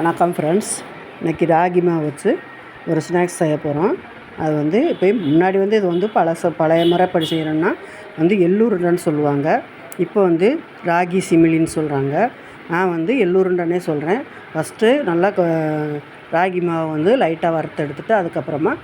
வணக்கம் ஃப்ரெண்ட்ஸ் இன்றைக்கி ராகி மாவு வச்சு ஒரு ஸ்நாக்ஸ் செய்ய போகிறோம் அது வந்து இப்போ முன்னாடி வந்து இது வந்து பழச பழைய முறைப்படி செய்கிறோன்னா வந்து எள்ளுருண்டைன்னு சொல்லுவாங்க. இப்போ வந்து ராகி சிமிலின்னு சொல்கிறாங்க நான் வந்து எள்ளூருண்டனே சொல்கிறேன் ஃபஸ்ட்டு நல்லா க ராகி மாவை வந்து லைட்டாக வறுத்து எடுத்துட்டு அதுக்கப்புறமா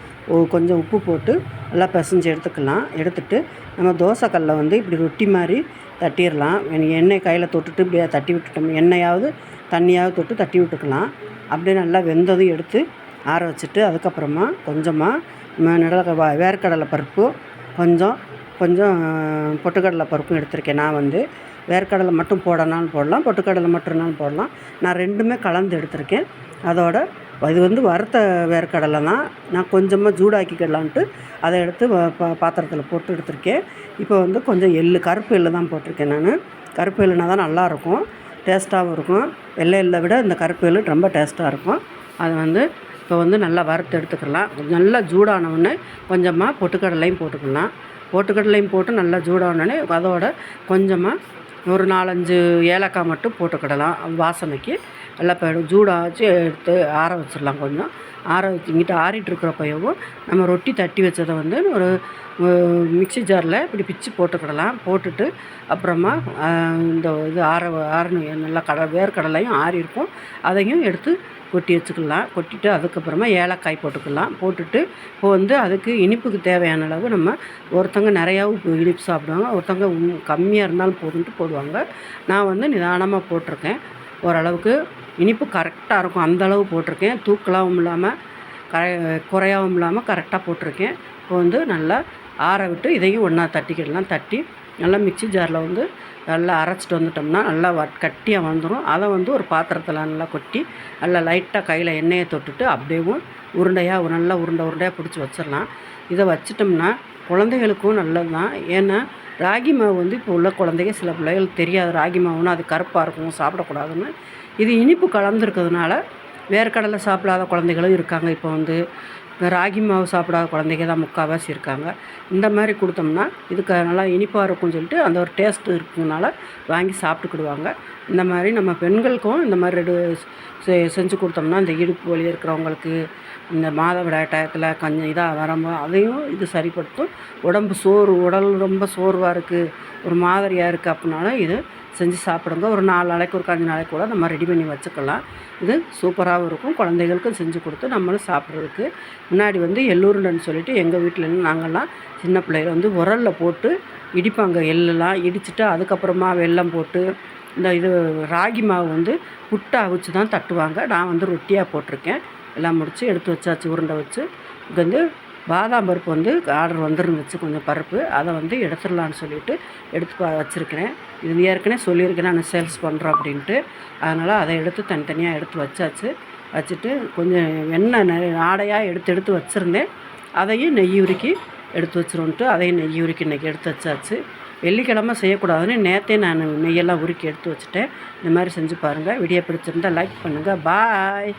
கொஞ்சம் உப்பு போட்டு நல்லா பிசைஞ்சு எடுத்துக்கலாம். எடுத்துட்டு நம்ம தோசைக்கல்லை வந்து இப்படி ரொட்டி மாதிரி தட்டிடலாம். எண்ணெய் கையில் தொட்டுட்டு இப்படியே தட்டி விட்டுட்டோம். எண்ணெயாவது தண்ணியாவது தொட்டு தட்டி விட்டுக்கலாம். அப்படியே நல்லா வெந்ததும் எடுத்து ஆற வச்சுட்டு அதுக்கப்புறமா கொஞ்சமாக நடலை வேர்க்கடலை பருப்பு கொஞ்சம் கொஞ்சம் பொட்டுக்கடலை பருப்பும் எடுத்திருக்கேன். நான் வந்து வேர்க்கடலை மட்டும் போடனாலும் போடலாம் பொட்டுக்கடலை மட்டும்னாலும் போடலாம். நான் ரெண்டுமே கலந்து எடுத்திருக்கேன். அதோட இது வந்து வறுத்த வேர்க்கடலை தான். நான் கொஞ்சமாக சூடாக்கிக்கலான்ட்டு அதை எடுத்து வ- பா பாத்திரத்தில் போட்டு எடுத்திருக்கேன். இப்போ வந்து கொஞ்சம் எள்ளு கருப்பு எள்ளு தான் போட்டிருக்கேன் நான். கருப்பு எள்ளுனா தான் நல்லாயிருக்கும் டேஸ்ட்டாகவும் இருக்கும். வெள்ளையில விட இந்த கருப்பு எள்ளு ரொம்ப டேஸ்ட்டாக இருக்கும். அது வந்து இப்போ வந்து நல்லா வறுத்து எடுத்துக்கலாம். நல்லா சூடான உடனே கொஞ்சமாக பொட்டுக்கடலையும் போட்டுக்கலாம். பொட்டுக்கடலையும் போட்டு நல்லா சூடானோடனே அதோட கொஞ்சமாக ஒரு நாலஞ்சு ஏலக்காய் மட்டும் போட்டுக்கிடலாம். வாசனைக்கு நல்லா போயிடும் சூடாச்சு எடுத்து ஆற வச்சிடலாம் கொஞ்சம். ஆற வச்சுக்கிட்டு ஆறிட்டுருக்கிறப்பையவும் நம்ம ரொட்டி தட்டி வச்சதை வந்து ஒரு மிக்ஸி ஜாரில் இப்படி பிச்சு போட்டுக்கிடலாம். போட்டுட்டு அப்புறமா இந்த இது ஆற ஆறணும். நல்லா கடை வேர்க்கடலையும் ஆறி இருக்கும். அதையும் எடுத்து கொட்டி வச்சுக்கலாம். கொட்டிட்டு அதுக்கப்புறமா ஏலக்காய் போட்டுக்கலாம். போட்டுட்டு இப்போ வந்து அதுக்கு இனிப்புக்கு தேவையான அளவு நம்ம ஒருத்தவங்க நிறையாவும் இப்போ இனிப்பு சாப்பிடுவாங்க. ஒருத்தவங்க கம்மியாக இருந்தாலும் போதுன்ட்டு போடுவாங்க. நான் வந்து நிதானமாக போட்டிருக்கேன். ஓரளவுக்கு இனிப்பு கரெக்டாக இருக்கும். அந்தளவு போட்டிருக்கேன். தூக்கலாகவும் இல்லாமல் கரை குறையாகவும் இல்லாமல் கரெக்டாக போட்டிருக்கேன். இப்போ வந்து நல்லா ஆற விட்டு இதையும் ஒன்றா தட்டிக்கிடலாம் தட்டி நல்லா மிக்ஸி ஜாரில் வந்து நல்லா அரைச்சிட்டு வந்துட்டோம்னா நல்லா வட் கட்டியாக வந்துடும் அதை வந்து ஒரு பாத்திரத்தில் நல்லா கொட்டி நல்லா லைட்டாக கையில் எண்ணெயை தொட்டுட்டு அப்படியேவும் உருண்டையாக நல்லா உருண்டை உருண்டையாக பிடிச்சி வச்சிடலாம். இதை வச்சிட்டோம்னா குழந்தைகளுக்கும் நல்லது தான் ஏன்னா ராகி மாவு வந்து இப்போ உள்ள குழந்தைங்க சில பிள்ளைகள் தெரியாது. ராகி மாவுன்னா அது கருப்பாக இருக்கும் சாப்பிடக்கூடாதுன்னு. இது இனிப்பு கலந்துருக்கிறதுனால வேர்க்கடலை சாப்பிடாத குழந்தைகளும் இருக்காங்க. இப்போ வந்து ராகி மாவு சாப்பிடாத குழந்தைங்க தான் முக்கால்வாசி இருக்காங்க. இந்த மாதிரி கொடுத்தோம்னா இதுக்கு நல்லா இனிப்பாக இருக்கும்னு சொல்லிட்டு அந்த ஒரு டேஸ்ட் இருக்கிறதுனால வாங்கி சாப்பிட்டுக்கிடுவாங்க. இந்த மாதிரி நம்ம பெண்களுக்கும் இந்த மாதிரி ரெடு செ- செஞ்சு கொடுத்தோம்னா இந்த இடுப்பு வலி இருக்கிறவங்களுக்கு இந்த மாதவிடாய் டயத்தில் கொஞ்சம் இதாக வரும்போது அதையும் இது சரிப்படுத்தும். உடம்பு சோறு உடல் ரொம்ப சோர்வாக இருக்குது ஒரு மாதிரியாக இருக்குது அப்படின்னாலும் இது செஞ்சு சாப்பிடுங்க. ஒரு நாலு நாளைக்கு ஒரு அஞ்சு நாளைக்கு கூட நம்ம ரெடி பண்ணி வச்சுக்கலாம். இது சூப்பராகவும் இருக்கும். குழந்தைகளுக்கும் செஞ்சு கொடுத்து நம்மளும் சாப்பிட்றதுக்கு. முன்னாடி வந்து எள்ளூருண்டைன்னு சொல்லிட்டு எங்கள் வீட்டில் நாங்கள்லாம் சின்ன பிள்ளைகள் வந்து உரலில் போட்டு இடிப்பாங்க. எள்ளெல்லாம் இடிச்சிட்டு அதுக்கப்புறமா வெல்லம் போட்டு இந்த இது ராகி மாவு வந்து புட்டை அவிச்சு தான் தட்டுவாங்க. நான் வந்து ரொட்டியாக போட்டிருக்கேன். எல்லாம் முடித்து எடுத்து வச்சாச்சு. உருண்டை வச்சு. இங்கே வந்து பாதாம் பருப்பு வந்து ஆர்டர் வந்துருந்துச்சு கொஞ்சம் பருப்பு. அதை வந்து எடுத்துடலான்னு சொல்லிட்டு எடுத்து வச்சுருக்கிறேன். இது ஏற்கனவே சொல்லியிருக்கேன் நான் சேல்ஸ் பண்ணுறோம் அப்படின்ட்டு. அதனால் அதை எடுத்து தனித்தனியாக எடுத்து வச்சாச்சு. வச்சுட்டு கொஞ்சம் எண்ணெய் நெ- ஆடையாக எடுத்து எடுத்து வச்சுருந்தேன். அதையும் நெய் உருக்கி எடுத்து வச்சுருவோன்ட்டு அதையும் நெய் உருக்கி இன்றைக்கி எடுத்து வச்சாச்சு. வெள்ளிக்கிழமை செய்யக்கூடாதுன்னு நேற்றே நான் நெய்யெல்லாம் உருக்கி எடுத்து வச்சுட்டேன். இந்த மாதிரி செஞ்சு பாருங்கள் வீடியோ பிடிச்சிருந்தால் லைக் பண்ணுங்கள் பாய்